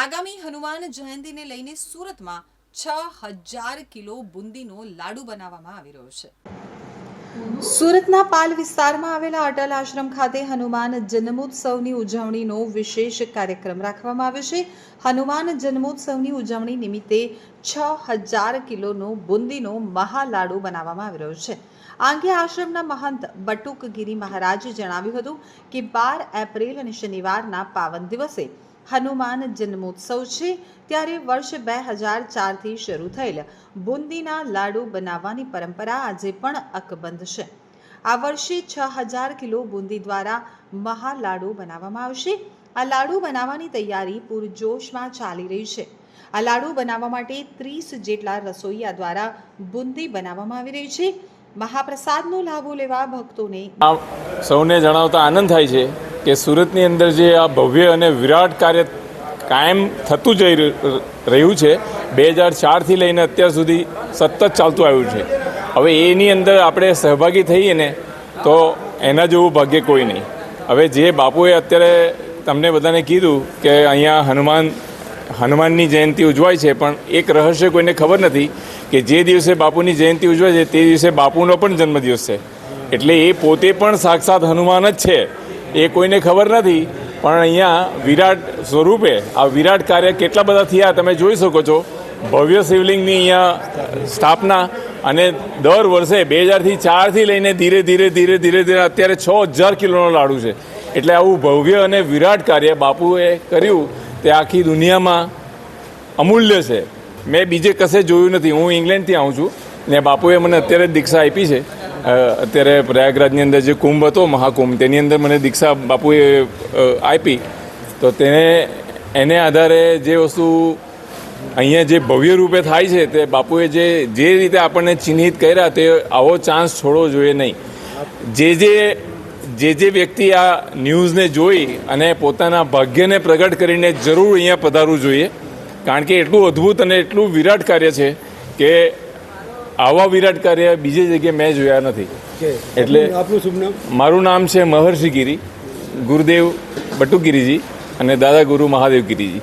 આગામી હનુમાન જયંતીને લઈને સુરતમાં છ હજાર કિલો બુંદીનો લાડુ બનાવવામાં આવી રહ્યો છે. સુરતના પાલ વિસ્તારમાં આવેલા અટલ આશ્રમ ખાતે હનુમાન જન્મોત્સવની ઉજવણીનો વિશેષ કાર્યક્રમ રાખવામાં આવ્યો છે. હનુમાન જન્મોત્સવની ઉજવણી નિમિત્તે છ હજાર કિલોનો બુંદીનો મહાલાડુ બનાવવામાં આવી રહ્યો છે. આ અંગે આશ્રમના મહંત બટુકગીરી મહારાજે જણાવ્યું હતું કે બાર એપ્રિલ અને શનિવારના પાવન દિવસે હનુમાન જન્મોત્સવ છે, ત્યારે વર્ષ બે હજાર ચારથી શરૂ થયેલ બુંદીના લાડુ બનાવવાની પરંપરા આજે પણ અકબંધ છે. આ વર્ષે છ હજાર કિલો બુંદી દ્વારા મહાલાડુ બનાવવામાં આવશે. આ લાડુ બનાવવાની તૈયારી પૂરજોશમાં ચાલી રહી છે. આ લાડુ બનાવવા માટે ત્રીસ જેટલા રસોઈયા દ્વારા બુંદી બનાવવામાં આવી રહી છે. મહાપ્રસાદનો લાભો લેવા ભક્તોને સૌને જણાવતા આનંદ થાય છે. કે સુરતની અંદર જે આ ભવ્ય અને વિરાટ કાર્ય કાયમ થતું જઈ રહ્યું છે, બે હજાર ચારથી લઈને અત્યાર સુધી સતત ચાલતું આવ્યું છે. હવે એની અંદર આપણે સહભાગી થઈએ ને, તો એના જેવું ભાગ્ય કોઈ નહીં. હવે જે બાપુએ અત્યારે તમને બધાને કીધું કે અહીંયા હનુમાન, હનુમાનની જયંતિ ઉજવાય છે, પણ એક રહસ્ય કોઈને ખબર નથી કે જે દિવસે બાપુની જયંતિ ઉજવાય છે, તે દિવસે બાપુનો પણ જન્મદિવસ છે. એટલે એ પોતે પણ સાક્ષાત હનુમાન જ છે. એ કોઈને ખબર નથી, પણ અહીંયા વિરાટ સ્વરૂપે આ વિરાટ કાર્ય કેટલા બધા થયા તમે જોઈ શકો છો. ભવ્ય શિવલિંગની અહીંયા સ્થાપના અને દર વર્ષે બે હજારથી ચારથી લઈને ધીરે ધીરે ધીરે ધીરે ધીરે અત્યારે છ હજાર કિલોનો લાડુ છે. એટલે આવું ભવ્ય અને વિરાટ કાર્ય બાપુએ કર્યું તે આખી દુનિયામાં અમૂલ્ય છે. મેં બીજે કશે જોયું નથી. હું ઇંગ્લેન્ડથી આવું છું ને બાપુએ મને અત્યારે દીક્ષા આપી છે. અત્યારે પ્રયાગરાજની અંદર જે કુંભ હતો, મહાકુંભ, તેની અંદર મને દીક્ષા બાપુએ આપી. તો તેને, એને આધારે જે વસ્તુ અહીંયા જે ભવ્ય રૂપે થાય છે, તે બાપુએ જે જે રીતે આપણને ચિહ્નિત કર્યા, તે આવો ચાન્સ છોડવો જોઈએ નહીં. જે જે જે જે વ્યક્તિ આ ન્યૂઝને જોઈ અને પોતાના ભાગ્યને પ્રગટ કરીને જરૂર અહીંયા પધારવું જોઈએ, કારણ કે એટલું અદ્ભુત અને એટલું વિરાટ કાર્ય છે કે આવા વિરાટ કાર્ય બીજી જગ્યાએ મેં જોયા નથી. એટલે- આપનું- શુભ નામ? મારું નામ છે મહર્ષિ ગિરી ગુરુદેવ બટુગીરીજી અને દાદા ગુરુ મહાદેવ ગિરીજી.